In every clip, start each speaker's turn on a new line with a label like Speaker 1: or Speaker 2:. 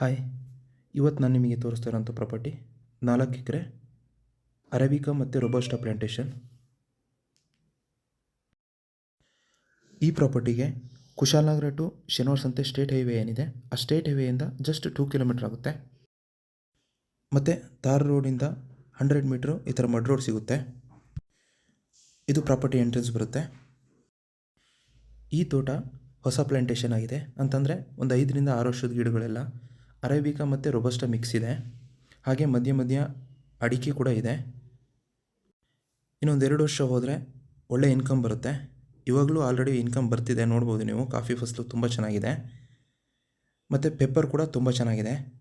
Speaker 1: Hi. ಇವತ್ತು ನಾನು ನಿಮಗೆ ತೋರಿಸ್ತಾ ಇರೋಂಥ ಪ್ರಾಪರ್ಟಿ. ನಾಲ್ಕು ಎಕರೆ ಅರೇಬಿಕಾ ಮತ್ತು ರೊಬಸ್ಟಾ ಪ್ಲ್ಯಾಂಟೇಷನ್ ಈ ಪ್ರಾಪರ್ಟಿಗೆ ಕುಶಾಲನಗರ ಟು ಶನಿವಾರ ಸಂತೆ ಸ್ಟೇಟ್ ಹೈವೇ ಏನಿದೆ, ಆ ಸ್ಟೇಟ್ ಹೈವೇಯಿಂದ ಜಸ್ಟ್ ಟೂ ಕಿಲೋಮೀಟ್ರ್ ಆಗುತ್ತೆ. ಮತ್ತು ತಾರ್ ರೋಡಿಂದ ಹಂಡ್ರೆಡ್ ಮೀಟ್ರು ಈ ಥರ ಮಡ್ ರೋಡ್ ಸಿಗುತ್ತೆ. ಇದು ಪ್ರಾಪರ್ಟಿ ಎಂಟ್ರೆನ್ಸ್ ಬರುತ್ತೆ. ಈ ತೋಟ ಹೊಸ ಪ್ಲ್ಯಾಂಟೇಷನ್ ಆಗಿದೆ. ಅಂತಂದರೆ ಒಂದು ಐದರಿಂದ ಆರು ವರ್ಷದ ಗಿಡಗಳೆಲ್ಲ ಅರೇಬಿಕಾ ಮತ್ತು ರೊಬಸ್ಟ ಮಿಕ್ಸ್ ಇದೆ. ಹಾಗೆ ಮಧ್ಯ ಮಧ್ಯ ಅಡಿಕೆ ಕೂಡ ಇದೆ. ಇನ್ನೊಂದು ಎರಡು ವರ್ಷ ಹೋದರೆ ಒಳ್ಳೆ ಇನ್ಕಮ್ ಬರುತ್ತೆ. ಇವಾಗಲೂ ಆಲ್ರೆಡಿ ಇನ್ಕಮ್ ಬರ್ತಿದೆ. ನೋಡ್ಬೋದು ನೀವು. ಕಾಫಿ ಫಸಲು ತುಂಬ ಚೆನ್ನಾಗಿದೆ. ಮತ್ತು ಪೆಪ್ಪರ್ ಕೂಡ ತುಂಬ ಚೆನ್ನಾಗಿದೆ.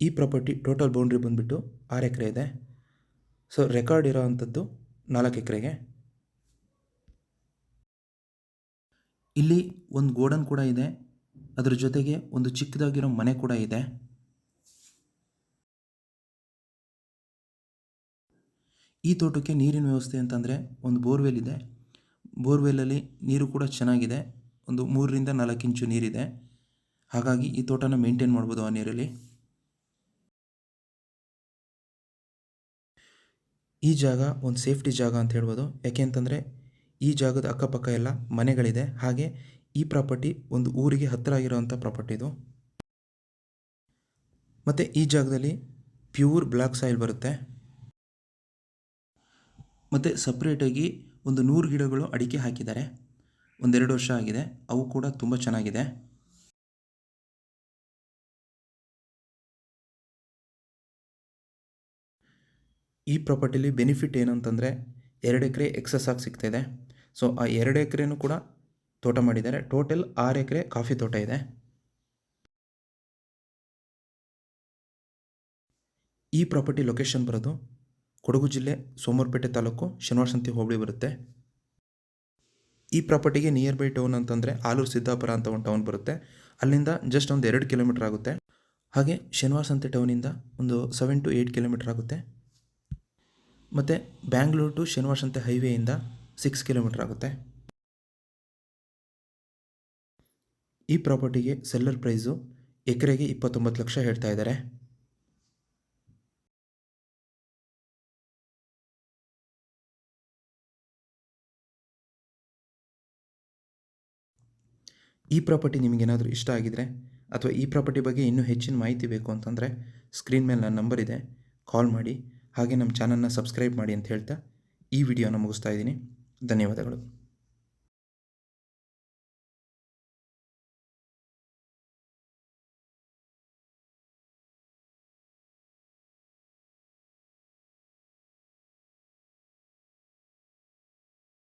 Speaker 1: ಈ ಪ್ರಾಪರ್ಟಿ ಟೋಟಲ್ ಬೌಂಡ್ರಿ ಬಂದುಬಿಟ್ಟು ಆರು ಎಕರೆ ಇದೆ. ಸೊ ರೆಕಾರ್ಡ್ ಇರೋ ಅಂಥದ್ದು ನಾಲ್ಕು ಎಕರೆಗೆ. ಇಲ್ಲಿ ಒಂದು ಗೋಡನ್ ಕೂಡ ಇದೆ. ಅದರ ಜೊತೆಗೆ ಒಂದು ಚಿಕ್ಕದಾಗಿರೋ ಮನೆ ಕೂಡ ಇದೆ. ಈ ತೋಟಕ್ಕೆ ನೀರಿನ ವ್ಯವಸ್ಥೆ ಅಂತಂದರೆ ಒಂದು ಬೋರ್ವೆಲ್ ಇದೆ. ಬೋರ್ವೆಲಲ್ಲಿ ನೀರು ಕೂಡ ಚೆನ್ನಾಗಿದೆ. ಒಂದು ಮೂರರಿಂದ ನಾಲ್ಕು ಇಂಚು ನೀರಿದೆ. ಹಾಗಾಗಿ ಈ ತೋಟನ ಮೇಂಟೈನ್ ಮಾಡ್ಬೋದು ಆ ನೀರಲ್ಲಿ. ಈ ಜಾಗ ಒಂದು ಸೇಫ್ಟಿ ಜಾಗ ಅಂತ ಹೇಳ್ಬೋದು. ಯಾಕೆ ಅಂತಂದರೆ ಈ ಜಾಗದ ಅಕ್ಕಪಕ್ಕ ಎಲ್ಲ ಮನೆಗಳಿದೆ. ಹಾಗೆ ಈ ಪ್ರಾಪರ್ಟಿ ಒಂದು ಊರಿಗೆ ಹತ್ತಿರ ಆಗಿರೋವಂಥ ಪ್ರಾಪರ್ಟಿ ಇದು. ಮತ್ತು ಈ ಜಾಗದಲ್ಲಿ ಪ್ಯೂರ್ ಬ್ಲ್ಯಾಕ್ ಸಾಯಿಲ್ ಬರುತ್ತೆ. ಮತ್ತು ಸಪ್ರೇಟಾಗಿ ಒಂದು ನೂರು ಗಿಡಗಳು ಅಡಿಕೆ ಹಾಕಿದ್ದಾರೆ. ಒಂದೆರಡು ವರ್ಷ ಆಗಿದೆ. ಅವು ಕೂಡ ತುಂಬ ಚೆನ್ನಾಗಿದೆ. ಈ ಪ್ರಾಪರ್ಟಿಲಿ ಬೆನಿಫಿಟ್ ಏನಂತಂದರೆ ಎರಡು ಎಕರೆ ಎಕ್ಸಸ್ ಆಗಿ ಸಿಗ್ತಾಯಿದೆ ಸೊ ಆ ಎರಡು ಎಕರೆನೂ ಕೂಡ ತೋಟ ಮಾಡಿದ್ದಾರೆ. ಟೋಟಲ್ ಆರು ಎಕರೆ ಕಾಫಿ ತೋಟ ಇದೆ. ಈ ಪ್ರಾಪರ್ಟಿ ಲೊಕೇಶನ್ ಬರೋದು ಕೊಡಗು ಜಿಲ್ಲೆ, ಸೋಮವಾರಪೇಟೆ ತಾಲೂಕು, ಶನಿವಾರ ಸಂತಿ ಹೋಬಳಿ ಬರುತ್ತೆ. ಈ ಪ್ರಾಪರ್ಟಿಗೆ ನಿಯರ್ ಬೈ ಟೌನ್ ಅಂತಂದರೆ ಆಲೂರು ಸಿದ್ದಾಪುರ ಅಂತ ಒಂದು ಟೌನ್ ಬರುತ್ತೆ. ಅಲ್ಲಿಂದ ಜಸ್ಟ್ ಒಂದು ಎರಡು ಕಿಲೋಮೀಟರ್ ಆಗುತ್ತೆ. ಹಾಗೆ ಶನಿವಾರ ಸಂತೆ ಟೌನಿಂದ ಒಂದು ಸೆವೆನ್ ಟು ಏಯ್ಟ್ ಕಿಲೋಮೀಟರ್ ಆಗುತ್ತೆ. ಮತ್ತು ಬ್ಯಾಂಗ್ಳೂರು ಟು ಶನಿವಾರ ಸಂತೆ ಹೈವೇಯಿಂದ ಸಿಕ್ಸ್ ಕಿಲೋಮೀಟರ್ ಆಗುತ್ತೆ. ಈ ಪ್ರಾಪರ್ಟಿಗೆ ಸೆಲ್ಲರ್ ಪ್ರೈಸು ಎಕರೆಗೆ ಇಪ್ಪತ್ತೊಂಬತ್ತು ಲಕ್ಷ ಹೇಳ್ತಾ ಇದ್ದಾರೆ. ಈ ಪ್ರಾಪರ್ಟಿ ನಿಮಗೇನಾದರೂ ಇಷ್ಟ ಆಗಿದರೆ ಅಥವಾ ಈ ಪ್ರಾಪರ್ಟಿ ಬಗ್ಗೆ ಇನ್ನೂ ಹೆಚ್ಚಿನ ಮಾಹಿತಿ ಬೇಕು ಅಂತಂದರೆ ಸ್ಕ್ರೀನ್ ಮೇಲೆ ನನ್ನ ನಂಬರ್ ಇದೆ. ಕಾಲ್ ಮಾಡಿ ಹಾಗೆ ನಮ್ಮ ಚಾನಲ್ನ ಸಬ್ಸ್ಕ್ರೈಬ್ ಮಾಡಿ ಅಂತ ಹೇಳ್ತಾ ಈ ವಿಡಿಯೋನ ಮುಗಿಸ್ತಾ ಇದ್ದೀನಿ. ಧನ್ಯವಾದಗಳು.